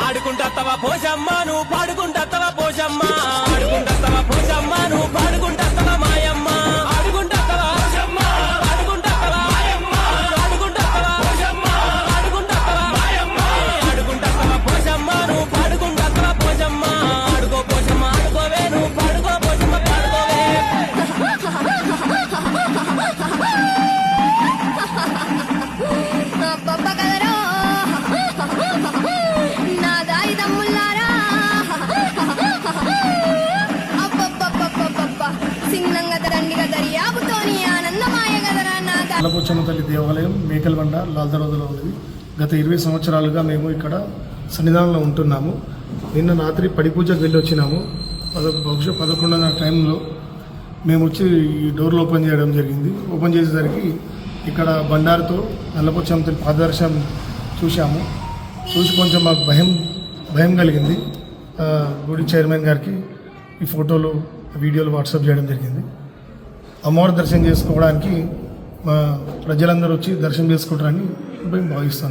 ఆడుకుంటత్తవా పోషమ్మ నువ్వు పాడుకు నల్లపోచమ్మ తల్లి దేవాలయం మేకల్బండ లాల్దరోజులో ఉంది గత ఇరవై సంవత్సరాలుగా మేము ఇక్కడ సన్నిధానంలో ఉంటున్నాము. నిన్న రాత్రి పడిపూజకు వెళ్ళి వచ్చినాము. పద బహుశా పదకొండున్నర టైంలో మేము వచ్చి ఈ డోర్లు ఓపెన్ చేయడం జరిగింది. ఓపెన్ చేసేసరికి ఇక్కడ బండారుతో నల్లపోచమ్మ తల్లి పాదదర్శనం చూశాము. చూసి కొంచెం మాకు భయం భయం కలిగింది. గుడి చైర్మన్ గారికి ఈ ఫోటోలు వీడియోలు వాట్సాప్ చేయడం జరిగింది. అమ్మవారి దర్శనం చేసుకోవడానికి మా ప్రజలందరూ వచ్చి దర్శనం చేసుకుంటారని మేము భావిస్తున్నాం.